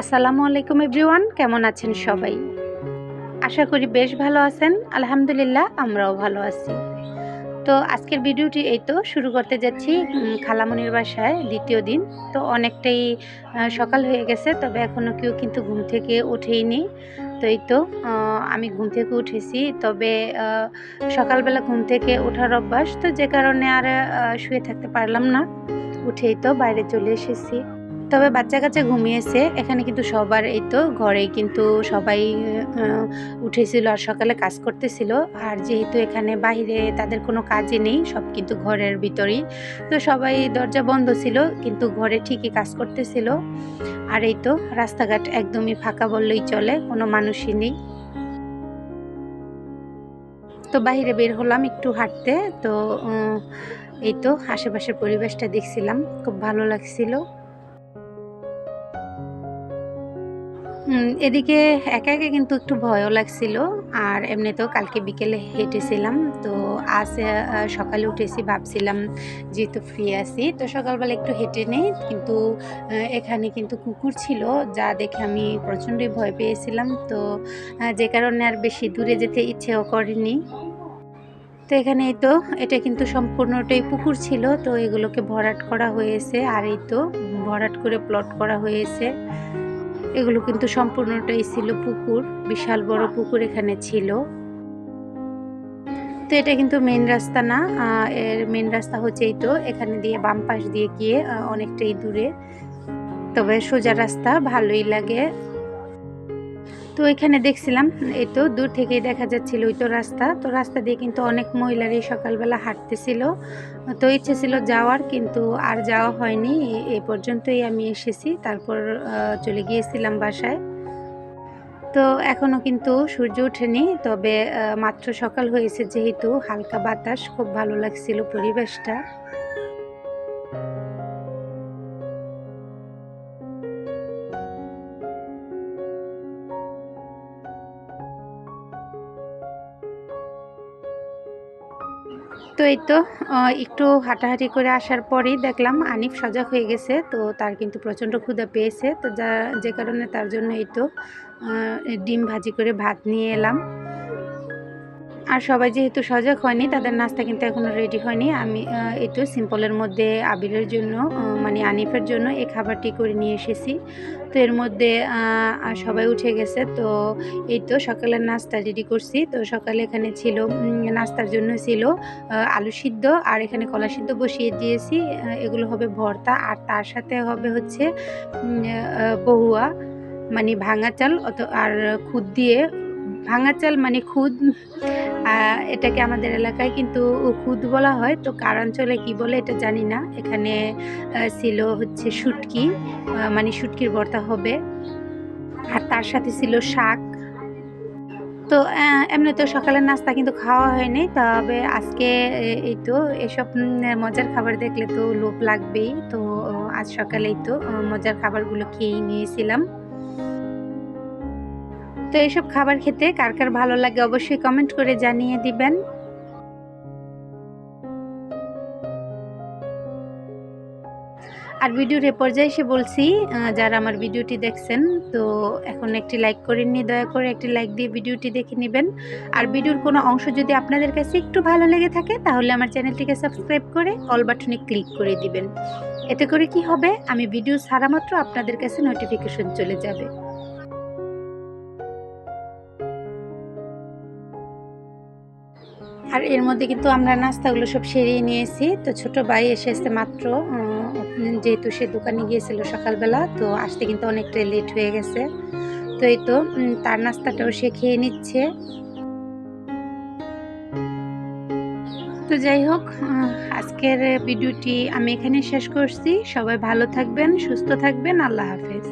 আসসালামু আলাইকুম এভরিওয়ান, কেমন আছেন সবাই? আশা করি বেশ ভালো আছেন, আলহামদুলিল্লাহ আমরাও ভালো আছি। তো আজকের ভিডিওটি এই তো, শুরু করতে যাচ্ছি খালামনির বাসায়, দ্বিতীয় দিন। তো অনেকটাই সকাল হয়ে গেছে, তবে এখনও কেউ কিন্তু ঘুম থেকে উঠেইনি। তো এই তো আমি ঘুম থেকে উঠেছি, তবে সকালবেলা ঘুম থেকে ওঠার অভ্যাস তো যে কারণে আর শুয়ে থাকতে পারলাম না। উঠেই তো বাইরে চলে এসেছি। তবে বাচ্চা কাচ্চা ঘুমিয়েছে। এখানে কিন্তু সবার এই তো ঘরেই কিন্তু সবাই উঠেছিল আর সকালে কাজ করতেছিল। আর যেহেতু এখানে বাইরে তাদের কোনো কাজই নেই, সব কিন্তু ঘরের ভিতরেই। তো সবাই দরজা বন্ধ ছিল, কিন্তু ঘরে ঠিকই কাজ করতেছিল। আর এই তো রাস্তাঘাট একদমই ফাঁকা বললেই চলে, কোনো মানুষই নেই। তো বাইরে বের হলাম একটু হাঁটতে, তো এই তো আশেপাশের পরিবেশটা দেখছিলাম, খুব ভালো লাগছিল। এদিকে একা একা কিন্তু একটু ভয়ও লাগছিল। আর এমনিতেও কালকে বিকেলে হেঁটেছিলাম। তো আজ সকালে উঠেছি, ভাবছিলাম যেহেতু ফ্রি আছি, তো সকালবেলা একটু হেঁটে নেই। কিন্তু এখানে কিন্তু কুকুর ছিল, যা দেখে আমি প্রচণ্ডই ভয় পেয়েছিলাম। তো যে কারণে আর বেশি দূরে যেতে ইচ্ছেও করেনি। তো এখানে এই তো, এটা কিন্তু সম্পূর্ণটাই পুকুর ছিল। তো এগুলোকে ভরাট করা হয়েছে। আর এই তো, ভরাট করে প্লট করা হয়েছে। এগুলো কিন্তু সম্পূর্ণটাই ছিল পুকুর, বিশাল বড় পুকুর এখানে ছিল। তো এটা কিন্তু মেন রাস্তা না এর মেন রাস্তা হচ্ছেই তো, এখানে দিয়ে বাম পাশ দিয়ে গিয়ে অনেকটাই দূরে। তবে সোজা রাস্তা, ভালোই লাগে। তো এখানে দেখছিলাম, এই তো দূর থেকেই দেখা যাচ্ছিল ওই তো রাস্তা। তো রাস্তা দিয়ে কিন্তু অনেক মহিলারই সকালবেলা হাঁটতেছিল। তো ইচ্ছে ছিল যাওয়ার, কিন্তু আর যাওয়া হয়নি। এ- পর্যন্তই আমি এসেছি। তারপর চলে গিয়েছিলাম বাসায়। তো এখনও কিন্তু সূর্য ওঠেনি। তবে মাত্র সকাল হয়েছে যেহেতু হালকা বাতাস। খুব ভালো লাগছিল পরিবেশটা। তো এই তো একটু হাঁটাহাঁটি করে আসার পরেই দেখলাম আনিফ সজাগ হয়ে গেছে, তো তার কিন্তু প্রচণ্ড ক্ষুধা পেয়েছে। তো যা, যে কারণে তার জন্য এই তো ডিম ভাজি করে ভাত নিয়ে এলাম। আর সবাই যেহেতু সজাগ হয়নি, তাদের নাস্তা কিন্তু এখনও রেডি হয়নি। আমি এই তো সিম্পলের মধ্যে আবিরের জন্য মানে আনিফের জন্য এই খাবারটি করে নিয়ে এসেছি। তো এর মধ্যে সবাই উঠে গেছে। তো এই তো সকালের নাস্তা রেডি করছি। তো সকালে এখানে ছিল নাস্তার জন্য ছিল আলু সিদ্ধ আর এখানে কলা সিদ্ধ বসিয়ে দিয়েছি। এগুলো হবে ভর্তা আর তার সাথে হবে হচ্ছে বহুয়া মানে ভাঙা চাল অত, আর খুদ দিয়ে ভাঙা চাল মানে খুদ। এটাকে আমাদের এলাকায় কিন্তু খুদ বলা হয়। তো কার অঞ্চলে কি বলে এটা জানি না। এখানে ছিল হচ্ছে শুটকি। মানে শুটকির ভর্তা হবে। আর তার সাথে ছিল শাক। তো এমনি তো সকালের নাস্তা কিন্তু খাওয়া হয়নি তবে আজকে এই তো, এসব মজার খাবার দেখলে তো লোভ লাগবেই। তো আজ সকালেই তো মজার খাবারগুলো খেয়েই নিয়েছিলাম। তো এইসব খাবার খেতে কার কার ভালো লাগে অবশ্যই কমেন্ট করে জানিয়ে দিবেন। আর ভিডিওর এ পর্যায়ে এসে বলছি যারা আমার ভিডিওটি দেখছেন, তো এখন একটি লাইক করেননি দয়া করে একটি লাইক দিয়ে ভিডিওটি দেখে নেবেন। আর ভিডিওর কোনো অংশ যদি আপনাদের কাছে একটু ভালো লেগে থাকে, তাহলে আমার চ্যানেলটিকে সাবস্ক্রাইব করে অল বাটনে ক্লিক করে দিবেন। এতে করে কি হবে? আমি ভিডিও ছাড়া মাত্র আপনাদের কাছে নোটিফিকেশন চলে যাবে। আর এর মধ্যে কিন্তু আমরা নাস্তাগুলো সব সেরিয়ে নিয়েছি। তো ছোট ভাই এসে এসেছে মাত্র যেহেতু সে দোকানে গিয়েছিল সকালবেলা, তো আসতে কিন্তু অনেকটাই লেট হয়ে গেছে। তো এই তো তার নাস্তাটাও সে খেয়ে নিচ্ছে। তো যাই হোক আজকের ভিডিওটি আমি এখানে শেষ করছি। সবাই ভালো থাকবেন, সুস্থ থাকবেন। আল্লাহ হাফেজ।